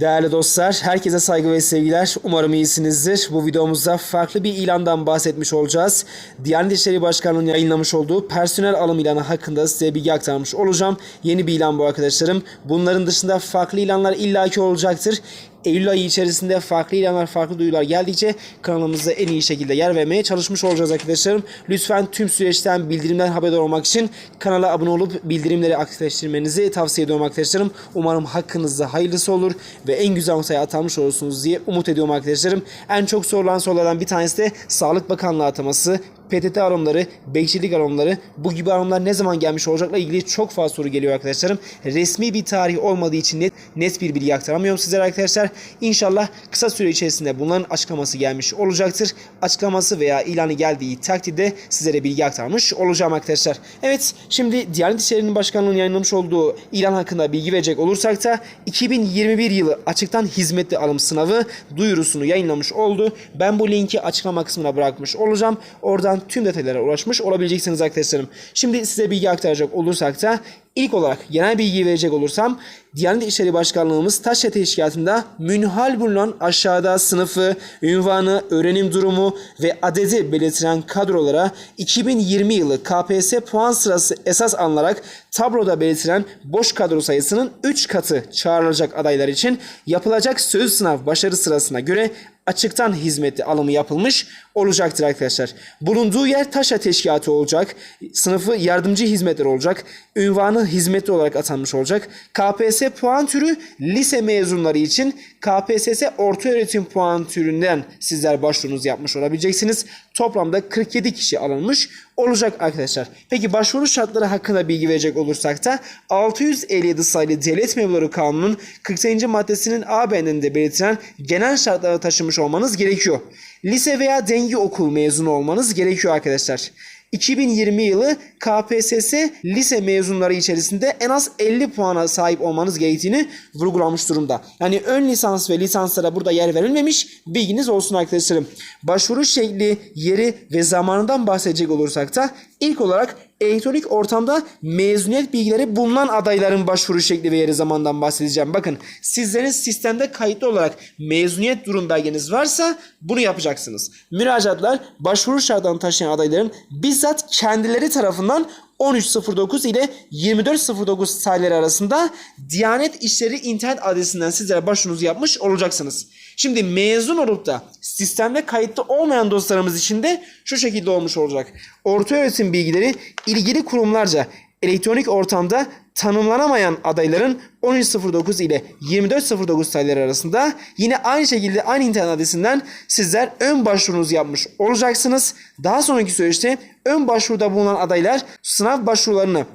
Değerli dostlar, herkese saygı ve sevgiler. Umarım iyisinizdir. Bu videomuzda farklı bir ilandan bahsetmiş olacağız. Diyanet İşleri Başkanlığı'nın yayınlamış olduğu personel alım ilanı hakkında size bilgi aktarmış olacağım. Yeni bir ilan bu arkadaşlarım. Bunların dışında farklı ilanlar illaki olacaktır. Eylül ayı içerisinde farklı ilanlar, farklı duyurular geldikçe kanalımızda en iyi şekilde yer vermeye çalışmış olacağız arkadaşlarım. Lütfen tüm süreçten bildirimden haberdar olmak için kanala abone olup bildirimleri aktifleştirmenizi tavsiye ediyorum arkadaşlarım. Umarım hakkınızda hayırlısı olur ve en güzel ortaya atanmış olursunuz diye umut ediyorum arkadaşlarım. En çok sorulan sorulardan bir tanesi de Sağlık Bakanlığı ataması. PTT aromları, bekçilik aromları bu gibi aromlar ne zaman gelmiş olacakla ilgili çok fazla soru geliyor arkadaşlarım. Resmi bir tarih olmadığı için net, net bir bilgi aktaramıyorum sizlere arkadaşlar. İnşallah kısa süre içerisinde bunların açıklaması gelmiş olacaktır. Açıklaması veya ilanı geldiği takdirde sizlere bilgi aktarmış olacağım arkadaşlar. Evet şimdi Diyanet İşleri'nin başkanlığının yayınlamış olduğu ilan hakkında bilgi verecek olursak da 2021 yılı açıktan hizmetli alım sınavı duyurusunu yayınlamış oldu. Ben bu linki açıklama kısmına bırakmış olacağım. Oradan tüm detaylara ulaşmış olabileceksiniz arkadaşlarım. Şimdi size bilgi aktaracak olursak da ilk olarak genel bilgi verecek olursam Diyanet İşleri Başkanlığımız Taşra Teşkilatı'nda münhal bulunan aşağıda sınıfı, ünvanı, öğrenim durumu ve adedi belirtilen kadrolara 2020 yılı KPSS puan sırası esas alınarak tabloda belirtilen boş kadro sayısının 3 katı çağrılacak adaylar için yapılacak söz sınav başarı sırasına göre açıktan hizmetli alımı yapılmış olacaktır arkadaşlar. Bulunduğu yer Taşra Teşkilatı olacak. Sınıfı yardımcı hizmetler olacak. Ünvanı hizmetli olarak atanmış olacak. KPSS puan türü lise mezunları için KPSS orta öğretim puan türünden sizler başvurunuzu yapmış olabileceksiniz. Toplamda 47 kişi alınmış olacak arkadaşlar. Peki başvuru şartları hakkında bilgi verecek olursak da 657 sayılı Devlet Memurları Kanunu'nun 40. maddesinin A bendinde belirtilen genel şartları taşımış olmanız gerekiyor. Lise veya dengi okul mezunu olmanız gerekiyor arkadaşlar. 2020 yılı KPSS lise mezunları içerisinde en az 50 puana sahip olmanız gerektiğini vurgulamış durumda. Yani ön lisans ve lisanslara burada yer verilmemiş bilginiz olsun arkadaşlarım. Başvuru şekli, yeri ve zamanından bahsedecek olursak da ilk olarak elektronik ortamda mezuniyet bilgileri bulunan adayların başvuru şekli ve yeri zamandan bahsedeceğim. Bakın sizlerin sistemde kayıtlı olarak mezuniyet durum belgeniz varsa bunu yapacaksınız. Müracaatlar başvuru şartlarını taşıyan adayların bizzat kendileri tarafından 13.09 ile 24.09 tarihleri arasında Diyanet İşleri internet adresinden sizlere başvurunuzu yapmış olacaksınız. Şimdi mezun olup da sistemde kayıtlı olmayan dostlarımız için de şu şekilde olmuş olacak. Orta öğretim bilgileri ilgili kurumlarca elektronik ortamda tanımlanamayan adayların 13.09 ile 24.09 tarihleri arasında yine aynı şekilde aynı internet adresinden sizler ön başvurunuzu yapmış olacaksınız. Daha sonraki süreçte ön başvuruda bulunan adaylar sınav başvurularını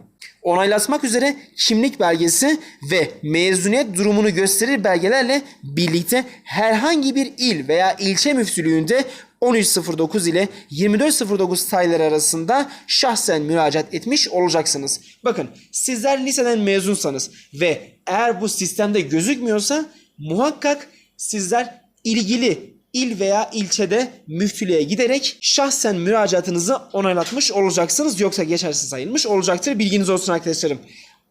onaylatmak üzere kimlik belgesi ve mezuniyet durumunu gösterir belgelerle birlikte herhangi bir il veya ilçe müftülüğünde 13.09 ile 24.09 tarihleri arasında şahsen müracaat etmiş olacaksınız. Bakın sizler liseden mezunsanız ve eğer bu sistemde gözükmüyorsa muhakkak sizler ilgili il veya ilçede müftülüğe giderek şahsen müracaatınızı onaylatmış olacaksınız. Yoksa geçersiz sayılmış olacaktır. Bilginiz olsun arkadaşlarım.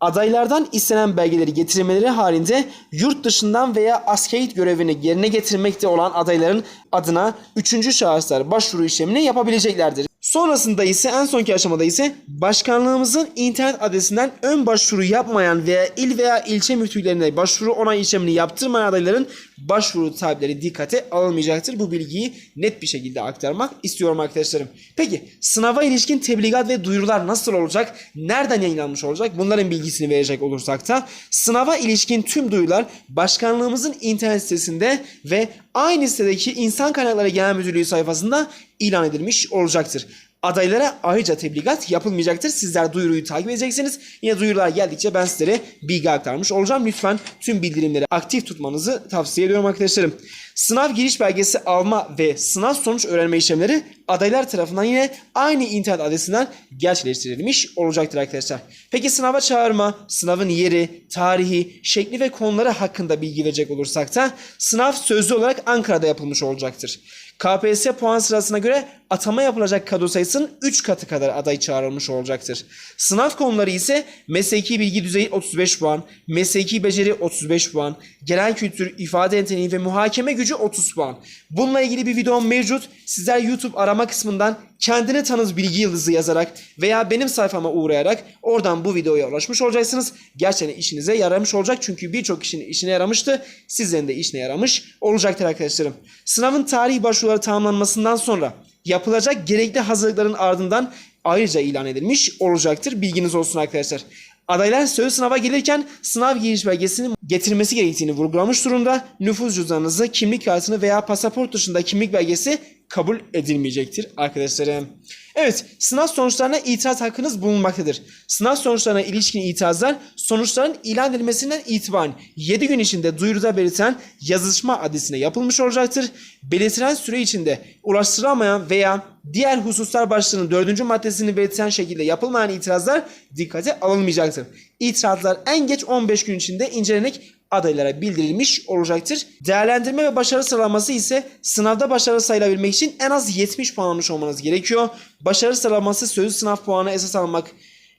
Adaylardan istenen belgeleri getirmeleri halinde yurt dışından veya askeriyet görevini yerine getirmekte olan adayların adına üçüncü şahıslar başvuru işlemini yapabileceklerdir. Sonrasında ise en sonki aşamada ise başkanlığımızın internet adresinden ön başvuru yapmayan veya il veya ilçe müftülüklerine başvuru onay işlemini yaptırmayan adayların başvuru talepleri dikkate alınmayacaktır. Bu bilgiyi net bir şekilde aktarmak istiyorum arkadaşlarım. Peki sınava ilişkin tebligat ve duyurular nasıl olacak? Nereden yayınlanmış olacak? Bunların bilgisini verecek olursak da sınava ilişkin tüm duyurular başkanlığımızın internet sitesinde ve aynı sitedeki İnsan Kaynakları Genel Müdürlüğü sayfasında ilan edilmiş olacaktır. Adaylara ayrıca tebligat yapılmayacaktır. Sizler duyuruyu takip edeceksiniz. Yine duyurular geldikçe ben sizlere bilgi aktarmış olacağım. Lütfen tüm bildirimleri aktif tutmanızı tavsiye ediyorum arkadaşlarım. Sınav giriş belgesi alma ve sınav sonuç öğrenme işlemleri adaylar tarafından yine aynı internet adresinden gerçekleştirilmiş olacaktır arkadaşlar. Peki sınava çağırma, sınavın yeri, tarihi, şekli ve konuları hakkında bilgi verecek olursak da sınav sözlü olarak Ankara'da yapılmış olacaktır. KPSS puan sırasına göre atama yapılacak kadro sayısının 3 katı kadar aday çağrılmış olacaktır. Sınav konuları ise mesleki bilgi düzeyi 35 puan, mesleki beceri 35 puan, genel kültür, ifade yeteneği ve muhakeme gücü 30 puan. Bununla ilgili bir videom mevcut. Sizler YouTube arama kısmından kendini tanız bilgi yıldızı yazarak veya benim sayfama uğrayarak oradan bu videoya ulaşmış olacaksınız. Gerçekten işinize yaramış olacak çünkü birçok kişinin işine yaramıştı. Sizlerin de işine yaramış olacaktır arkadaşlarım. Sınavın tarihi başvuruları tamamlanmasından sonra yapılacak gerekli hazırlıkların ardından ayrıca ilan edilmiş olacaktır. Bilginiz olsun arkadaşlar. Adaylar söz sınava gelirken sınav giriş belgesini getirmesi gerektiğini vurgulamış durumda. Nüfus cüzdanınızı, kimlik kartını veya pasaport dışında kimlik belgesi kabul edilmeyecektir arkadaşlarım. Evet, sınav sonuçlarına itiraz hakkınız bulunmaktadır. Sınav sonuçlarına ilişkin itirazlar sonuçların ilan edilmesinden itibaren 7 gün içinde duyuruda belirtilen yazışma adresine yapılmış olacaktır. Belirtilen süre içinde ulaştırılamayan veya diğer hususlar başlığının 4. maddesini belirten şekilde yapılmayan itirazlar dikkate alınmayacaktır. İtirazlar en geç 15 gün içinde incelenip adaylara bildirilmiş olacaktır. Değerlendirme ve başarı sıralaması ise sınavda başarı sayılabilmek için en az 70 puan almış olmanız gerekiyor. Başarı sıralaması sözlü sınav puanı esas almak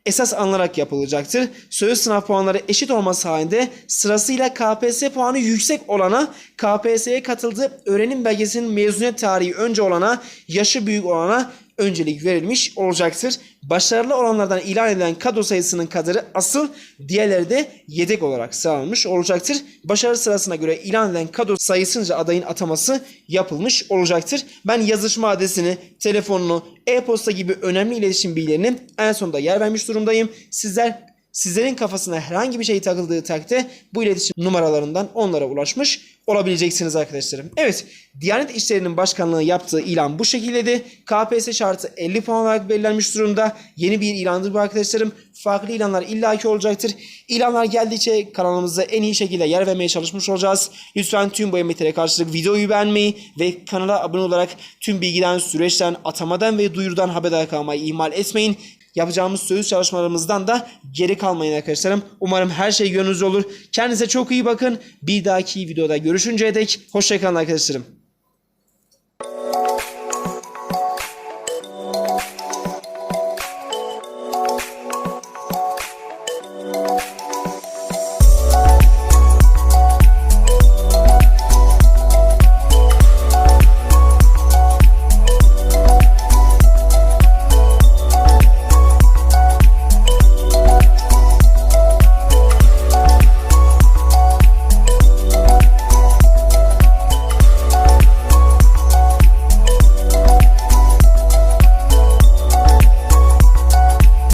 esas alınarak yapılacaktır. Sözlü sınav puanları eşit olması halinde sırasıyla KPSS puanı yüksek olana, KPSS'ye katıldığı öğrenim belgesinin mezuniyet tarihi önce olana, yaşı büyük olana öncelik verilmiş olacaktır. Başarılı olanlardan ilan edilen kadro sayısının kadarı asıl, diğerleri de yedek olarak sıralanmış olacaktır. Başarı sırasına göre ilan edilen kadro sayısınca adayın ataması yapılmış olacaktır. Ben yazışma adresini, telefonunu, e-posta gibi önemli iletişim bilgilerini en sonunda yer vermiş durumdayım. Sizler Sizlerin kafasına herhangi bir şey takıldığı takdirde bu iletişim numaralarından onlara ulaşmış olabileceksiniz arkadaşlarım. Evet, Diyanet İşleri'nin başkanlığı yaptığı ilan bu şekildeydi. KPSS şartı 50 puan olarak belirlenmiş durumda. Yeni bir ilandır bu arkadaşlarım. Farklı ilanlar illaki olacaktır. İlanlar geldikçe kanalımızda en iyi şekilde yer vermeye çalışmış olacağız. Lütfen tüm bu emeklere karşılık videoyu beğenmeyi ve kanala abone olarak tüm bilgiden, süreçten, atamadan ve duyurudan haberdar kalmayı ihmal etmeyin. Yapacağımız söğüt çalışmalarımızdan da geri kalmayın arkadaşlarım. Umarım her şey gönlünüzce olur. Kendinize çok iyi bakın. Bir dahaki videoda görüşünceye dek hoşçakalın arkadaşlarım.